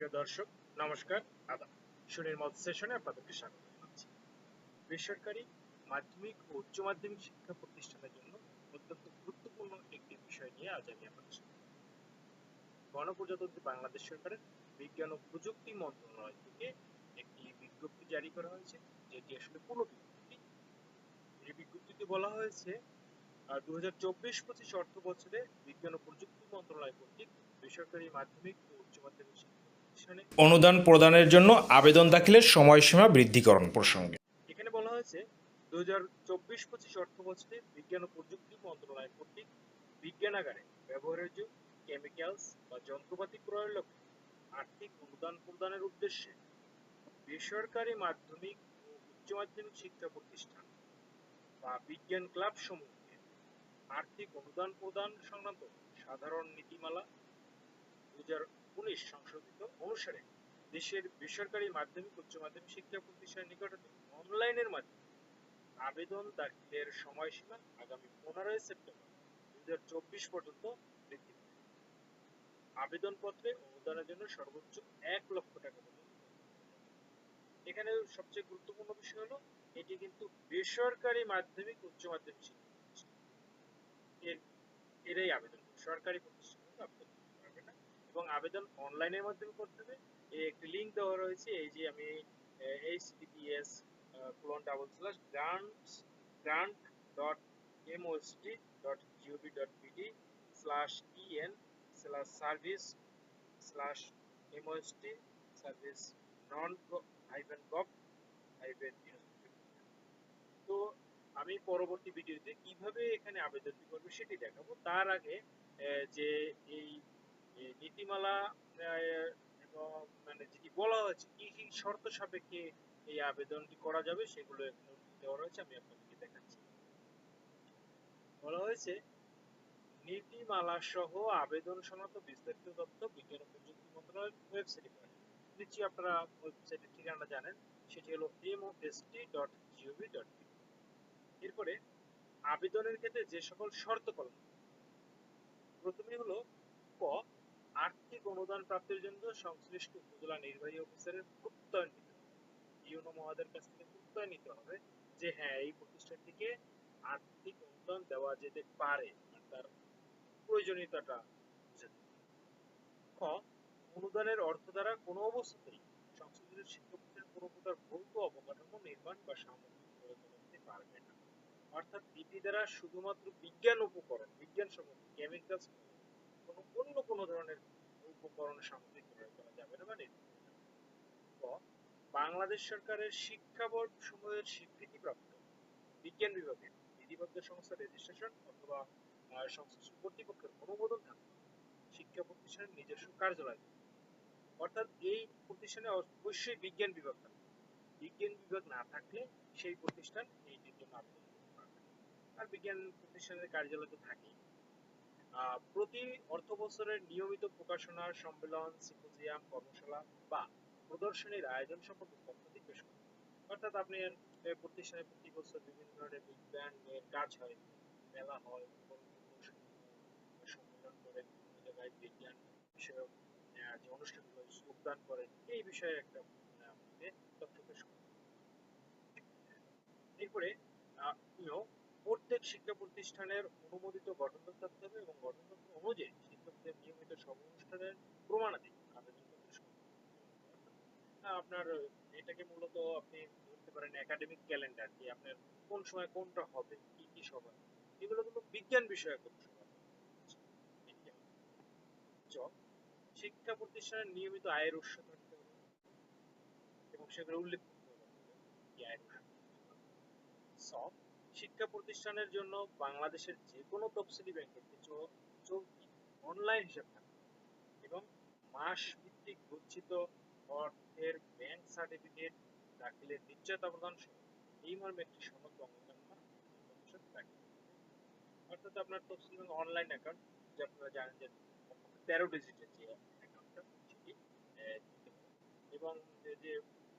প্রিয় দর্শক, নমস্কার আদাব সুনির্মল সেশনে আপনাদেরকে স্বাগত জানাচ্ছি। বেসরকারি মাধ্যমিক ও উচ্চ মাধ্যমিক শিক্ষা প্রতিষ্ঠানের জন্য অত্যন্ত গুরুত্বপূর্ণ একটি বিষয় নিয়ে আজ আমি আপনাদের সাথে গণপ্রজাতন্ত্রী বাংলাদেশ সরকারের বিজ্ঞান ও প্রযুক্তি মন্ত্রণালয় থেকে একটি বিজ্ঞপ্তি জারি করা হয়েছে, যেটি আসলে পুরো বিজ্ঞপ্তি এই বিজ্ঞপ্তিতে বলা হয়েছে দু হাজার চব্বিশ পঁচিশ অর্থ বছরে বিজ্ঞান ও প্রযুক্তি মন্ত্রণালয় কর্তৃক বেসরকারি মাধ্যমিক ও উচ্চ মাধ্যমিক অনুদান প্রদানের জন্য আবেদন দাখিলের সময়সীমা বৃদ্ধিকরণ প্রসঙ্গে। এখানে বলা হয়েছে দু হাজার চব্বিশ পঁচিশ অর্থ বছরে বিজ্ঞান ও প্রযুক্তি মন্ত্রণালয় কর্তৃক বিজ্ঞানাগারে ব্যবহারের ব্যবহার্য কেমিক্যালস বা যন্ত্রপাতি ক্রয়ের লক্ষ্যে আর্থিক অনুদান প্রদানের উদ্দেশ্যে বেসরকারি মাধ্যমিক ও উচ্চ মাধ্যমিক শিক্ষা প্রতিষ্ঠান বা বিজ্ঞান ক্লাব সমূহকে আর্থিক অনুদান প্রদান সংক্রান্ত সাধারণ নীতিমালা দু হাজার উনিশ সংশোধিত অনুসারে দেশের বেসরকারি মাধ্যমিক, উচ্চ মাধ্যমিক শিক্ষা প্রতিষ্ঠানের নিকট হতে অনলাইনের মাধ্যমে আবেদন দাখিলের সময়সীমা আগামী পনেরোই সেপ্টেম্বর দুই হাজার চব্বিশ পর্যন্ত বৃদ্ধি আবেদনপত্রে অনুদানের জন্য সর্বোচ্চ এক লক্ষ টাকা পর্যন্ত এখানে সবচেয়ে গুরুত্বপূর্ণ বিষয় হলো, এটি কিন্তু বেসরকারি মাধ্যমিক, উচ্চ মাধ্যমিক শিক্ষা এর, এরাই আবেদন। সরকারি প্রতিষ্ঠানে আবেদন করতে পারবে না এবং আবেদন অনলাইনের মাধ্যমে করতে হবে। এই একটি লিংক দেওয়া রয়েছে, এই যে আমি HTTPS colon double slash grants grant dot MOST dot GOV dot BD slash EN slash service slash MOST service non hyphen gov hyphen তো আমি পরবর্তী ভিডিওতে কীভাবে এখানে আবেদনটি করবে সেটি দেখাবো। তার আগে যে এই নীতিমালা এবং মানে যেটি বলা হয়েছে, কি কি শর্ত সাপেক্ষে এই আবেদনটি করা যাবে সেগুলো দেওয়া রয়েছে, আমি আপনাদেরকে দেখাচ্ছি। বলা হয়েছে নীতিমালা সহ আবেদন সংক্রান্ত বিস্তারিত তথ্য, বিজ্ঞান ও প্রযুক্তি মন্ত্রণালয়ের ওয়েবসাইটে পাওয়া যাবে। নিশ্চয়ই আপনারা ওয়েবসাইটের ঠিকানা জানেন, সেটি হলো most.gov.in এরপরে, আবেদনের ক্ষেত্রে যে সকল শর্ত হবে। প্রথমে হলো, ক আর্থিক অনুদান প্রাপ্তির জন্য সংশ্লিষ্ট উপজেলা নির্বাহী অফিসারের প্রত্যয় নিতে হবে। ইউনো মহাদের কাছ থেকে প্রত্যয় নিতে হবে যে হ্যাঁ এই প্রতিষ্ঠানটিকে আর্থিক অনুদান দেওয়া যেতে পারে তার প্রয়োজনীয়তাটা খ অনুদানের অর্থ দ্বারা কোনো অবস্থাতেই সংশ্লিষ্ট শিক্ষা প্রতিষ্ঠানের কোনো প্রকার ভৌত অবকাঠামো নির্মাণ বা সামগ্রিক গড়ে তোলা পারবে না। অর্থাৎ বিধি দ্বারা শুধুমাত্র বিজ্ঞান উপকরণ বিজ্ঞান সম্বন্ধে কেমিক্যালস কোনো কোনো ধরনের উপকরণ সামগ্রী ক্রয় করা যাবে না বা নির্মাণ করা না। ক, বাংলাদেশ সরকারের শিক্ষা বোর্ড সমূহের স্বীকৃতিপ্রাপ্ত বিজ্ঞান বিভাগের বিধিবদ্ধ সংস্থা রেজিস্ট্রেশন অথবা সংশ্লিষ্ট কর্তৃপক্ষের অনুমোদন থাকবে শিক্ষা প্রতিষ্ঠানের নিজস্ব কার্যালয়। অর্থাৎ এই প্রতিষ্ঠানে অবশ্যই বিজ্ঞান বিভাগ থাকবে বিজ্ঞান বিভাগ না থাকলে সেই প্রতিষ্ঠান এইটির জন্য আবেদন করতে পারবে। আর বিজ্ঞান প্রতিষ্ঠানের কার্যালয় তো থাকেই প্রতি অর্থ বছরের নিয়মিত প্রকাশনা সম্মেলন, সিম্পোজিয়াম, কর্মশালা বা প্রদর্শনীর আয়োজন সম্পর্কে তথ্যাদি পেশ করবে অর্থাৎ আপনি প্রতিষ্ঠানে প্রতি বছর বিভিন্ন ধরনের বিজ্ঞান নিয়ে কাজ হয়। মেলা হয় সম্মেলন করে, বিভিন্ন জায়গায় বিজ্ঞান বিষয়ক যে অনুষ্ঠানগুলো যোগদান করে, এই বিষয়ে একটা তথ্য পেশ এরপরে প্রত্যেক শিক্ষা প্রতিষ্ঠানের অনুমোদিত গঠনতন্ত্র থাকতে হবে এবং গঠনতন্ত্র অনুযায়ী শিক্ষকদের নিয়মিত সব অনুষ্ঠানের প্রমাণাদি করতে হবে। আহ, আপনার এটাকে মূলত আপনি বলতে পারেন একাডেমিক ক্যালেন্ডার যে আপনার কোন সময় কোনটা হবে কি কি সভা এগুলো কিন্তু বিজ্ঞান বিষয়ক কোনো সভা শিক্ষা প্রতিষ্ঠানের নিয়মিত আয়ের উৎস থাকতে হবে এবং সেগুলো উল্লেখ করতে হবে। আয়ের উৎস শিক্ষা প্রতিষ্ঠানের জন্য বাংলাদেশের যে কোনো তফসিলি ব্যাংকের কিছু চলতি অনলাইন হিসাব থাকবে এবং মাস ভিত্তিক গচ্ছিত অর্থের ব্যাংক সার্টিফিকেট দাখিলের নিশ্চয়তা প্রদান সহ এই মর্মে একটি সনদ দাখিল অর্থাৎ আপনার তফসিলি ব্যাংক অনলাইন অ্যাকাউন্ট যে আপনারা জানেন যে তেরো ডিজিটের যে এবং যে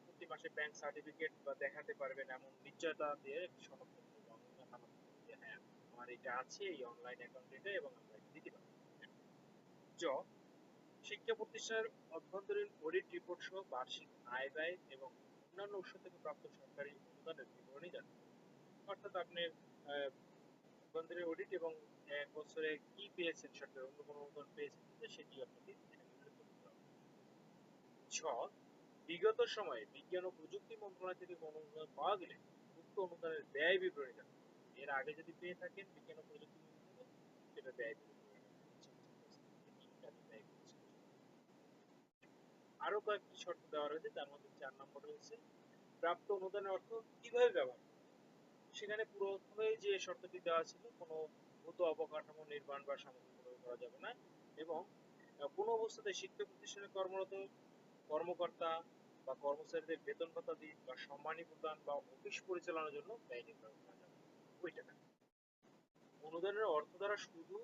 প্রতি মাসে ব্যাংক সার্টিফিকেট বা দেখাতে পারবেন এমন নিশ্চয়তা দিয়ে সনদপত্র বা অঙ্গীকারনামা দিতে হবে যে হ্যাঁ আমার এটা আছে এই অনলাইন অ্যাকাউন্ট এটা এবং আমরা এটা দিতে পারি। জ, শিক্ষা প্রতিষ্ঠানের অভ্যন্তরীণ অডিট রিপোর্ট সহ বার্ষিক আয় ব্যয় এবং অন্যান্য উৎস থেকে প্রাপ্ত সরকারি অনুদানের বিবরণী জানান। অর্থাৎ আপনি অভ্যন্তরীণ অডিট এবং এক বছরে কি পেয়েছেন সরকার, অন্য কোনো অনুদান পেয়েছেন সেটি আপনাকে ছ, বিগত সময়ে বিজ্ঞান ও প্রযুক্তি মন্ত্রণালয় থেকে কোনো অনুদান পাওয়া গেলে উক্ত অনুদানের ব্যয় বিবরণী জানান। এর আগে যদি পেয়ে থাকেন, বিজ্ঞান ও প্রযুক্তি মন্ত্রণালয় সেটা ব্যয় আরও কয়েকটি শর্ত দেওয়া রয়েছে, তার মধ্যে চার নম্বর রয়েছে, প্রাপ্ত অনুদানের অর্থ কীভাবে ব্যবহার? সেখানে প্রথমে যে শর্তটি দেওয়া ছিল, কোনো ভূত অবকাঠামো নির্মাণ বা সামগ্রিক প্রয়োগ করা যাবে না এবং কোনো অবস্থাতে শিক্ষা প্রতিষ্ঠানে কর্মরত কর্মকর্তা বা কর্মচারীদের বেতন ভাতা দিন বা সম্মানী প্রদান বা অফিস পরিচালনার জন্য ব্যয় নির্ধারণ। ওই টাকা অনুদানের অর্থ দ্বারা শুধু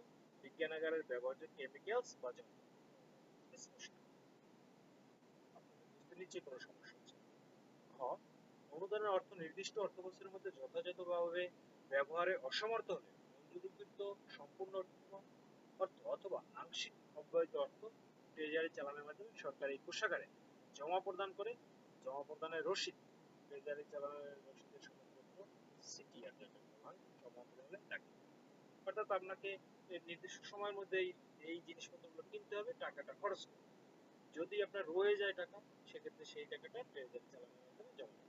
বিজ্ঞানাগারের ব্যবহার্য কেমিক্যালস বা বুঝতে নিচে কোনো সমস্যা হচ্ছে খ অনুদানের অর্থ নির্দিষ্ট অর্থবছরের মধ্যে যথাযথভাবে ব্যবহারে অসমর্থ হলে মঞ্জুরিকৃত সম্পূর্ণ অর্থ অথবা আংশিক অব্যয়িত অর্থ ট্রেজারি চালানের মাধ্যমে সরকারি কোষাগারে জমা প্রদান করে। জমা প্রদানের রসিদ ট্রেজারি চালানের রসিদের সনদপত্র সিটিআর জমা প্রদানে থাকে অর্থাৎ আপনাকে নির্দিষ্ট সময়ের মধ্যে এই- জিনিসপত্রগুলো কিনতে হবে, টাকাটা খরচ করতে। যদি আপনার রয়ে যায় টাকা, সেক্ষেত্রে সেই টাকাটা ট্রেজারি চালানের মাধ্যমে জমা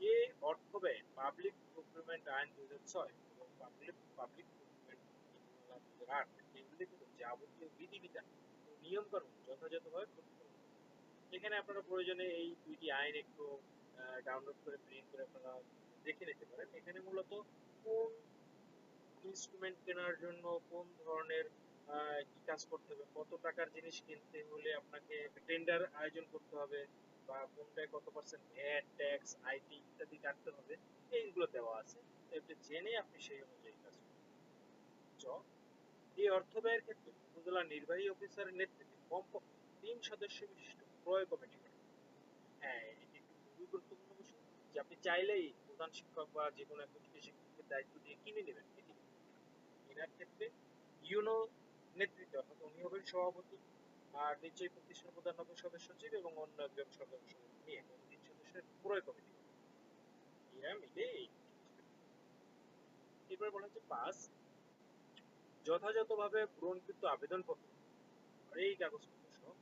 এ অর্থ ব্যয় পাবলিক প্রকিউরমেন্ট আইন দুই হাজার ছয় এবং পাবলিক পাবলিক প্রকিউরমেন্ট দুই হাজার আট, এগুলি কিন্তু যাবতীয় বিধিবিধান নিয়মকানুন যথাযথভাবে এখানে আপনারা প্রয়োজনে এই দুইটি আইন একটু ডাউনলোড করে প্রিন্ট করে আপনারা দেখে নিতে পারেন। এখানে মূলত কোন ইনস্ট্রুমেন্ট কেনার জন্য কোন ধরনের কি কাজ করতে হবে, কত টাকার জিনিস কিনতে হলে আপনাকে টেন্ডার আয়োজন করতে হবে বা কোনটায় কত পার্সেন্ট ভ্যাট ট্যাক্স আইটি ইত্যাদি কাটতে হবে, এইগুলো দেওয়া আছে। এটা জেনে আপনি সেই অনুযায়ী কাজ করবেন। চ, এই অর্থ ব্যয়ের ক্ষেত্রে উপজেলা নির্বাহী অফিসারের নেতৃত্বে কমপক্ষে তিন সদস্য বিশিষ্ট ক্রয় কমিটি গঠন। হ্যাঁ গুরুত্বপূর্ণ বিষয় যে আপনি চাইলেই প্রধান শিক্ষক বা যে কোনো একজন শিক্ষকের দায়িত্ব দিয়ে কিনে নেবেন এটি কেনার ক্ষেত্রে ইউনো নেতৃত্বে, অর্থাৎ উনি হবেন সভাপতি আর নিশ্চয়ই প্রতিষ্ঠান প্রধান হবে সদস্য সচিব এবং অন্য একজন সদস্য নিয়ে তিন সদস্যের ক্রয় কমিটি এরা মিলে। এরপর বলা হচ্ছে পাঁচ যথাযথভাবে পূরণকৃত আবেদনপত্র এই কাগজপত্র সহ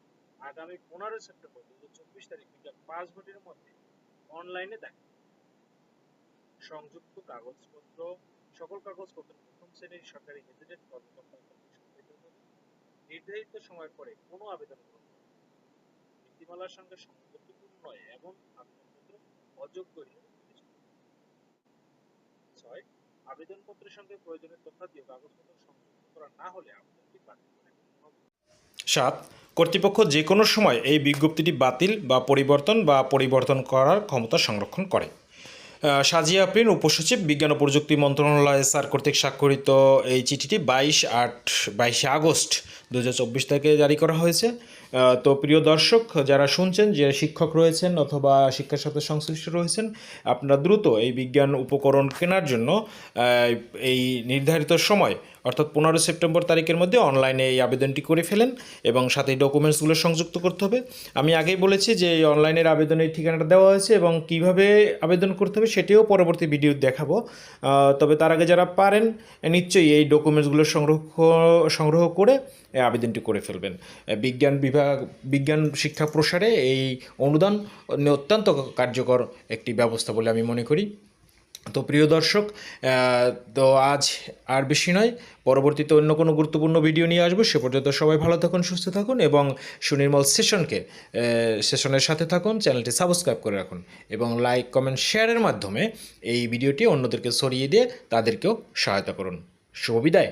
আগামী পনেরো সেপ্টেম্বর দু হাজার চব্বিশ তারিখ বিকাল পাঁচ ঘটির মধ্যে অনলাইনে করুন। সংযুক্ত কাগজপত্র, সকল কাগজপত্র প্রথম শ্রেণির সরকারি গেজেটেড কর্মকর্তা। নির্ধারিত সময়ের পরে কোনো আবেদন গ্রহণ। নীতিমালার সঙ্গে সংগতিপূর্ণ নয়, এমন আবেদনপত্র অযোগ্য। ছয়, আবেদনপত্রের সঙ্গে প্রয়োজনীয় তথ্যাদি ও কাগজপত্র সংযুক্ত করা না হলে আবেদনটি বাতিল সাত, কর্তৃপক্ষ যে কোনো সময় এই বিজ্ঞপ্তিটি বাতিল বা পরিবর্তন বা পরিবর্তন করার ক্ষমতা সংরক্ষণ করে। সাজিয়া আপ্রিন, উপসচিব, বিজ্ঞান ও প্রযুক্তি মন্ত্রণালয় স্যার কর্তৃক স্বাক্ষরিত এই চিঠিটি বাইশ আট, বাইশে আগস্ট দু হাজার চব্বিশ তারিখে জারি করা হয়েছে। তো প্রিয় দর্শক, যারা শুনছেন, যে শিক্ষক রয়েছেন অথবা শিক্ষার সাথে সংশ্লিষ্ট রয়েছেন, আপনারা দ্রুত এই বিজ্ঞান উপকরণ কেনার জন্য এই নির্ধারিত সময়, অর্থাৎ পনেরো সেপ্টেম্বর তারিখের মধ্যে অনলাইনে এই আবেদনটি করে ফেলেন এবং সাথে ডকুমেন্টসগুলো সংযুক্ত করতে হবে। আমি আগেই বলেছি যে এই অনলাইনের আবেদনের ঠিকানাটা দেওয়া হয়েছে এবং কীভাবে আবেদন করতে হবে সেটিও পরবর্তী ভিডিও দেখাবো। তবে তার আগে যারা পারেন, নিশ্চয়ই এই ডকুমেন্টসগুলো সংগ্রহ সংগ্রহ করে আবেদনটি করে ফেলবেন। বিজ্ঞান বিভাগ বিজ্ঞান শিক্ষা প্রসারে এই অনুদান অত্যন্ত কার্যকর একটি ব্যবস্থা বলে আমি মনে করি। তো প্রিয় দর্শক তো আজ আর বেশি নয়, পরবর্তীতে অন্য কোনো গুরুত্বপূর্ণ ভিডিও নিয়ে আসব। সে পর্যন্ত সবাই ভালো থাকুন, সুস্থ থাকুন এবং সুনির্মল সেশনকে সেশনের সাথে থাকুন, চ্যানেলটি সাবস্ক্রাইব করে রাখুন এবং লাইক, কমেন্ট, শেয়ারের মাধ্যমে এই ভিডিওটি অন্যদেরকে সরিয়ে দিয়ে তাদেরকেও সহায়তা করুন। শুভ বিদায়।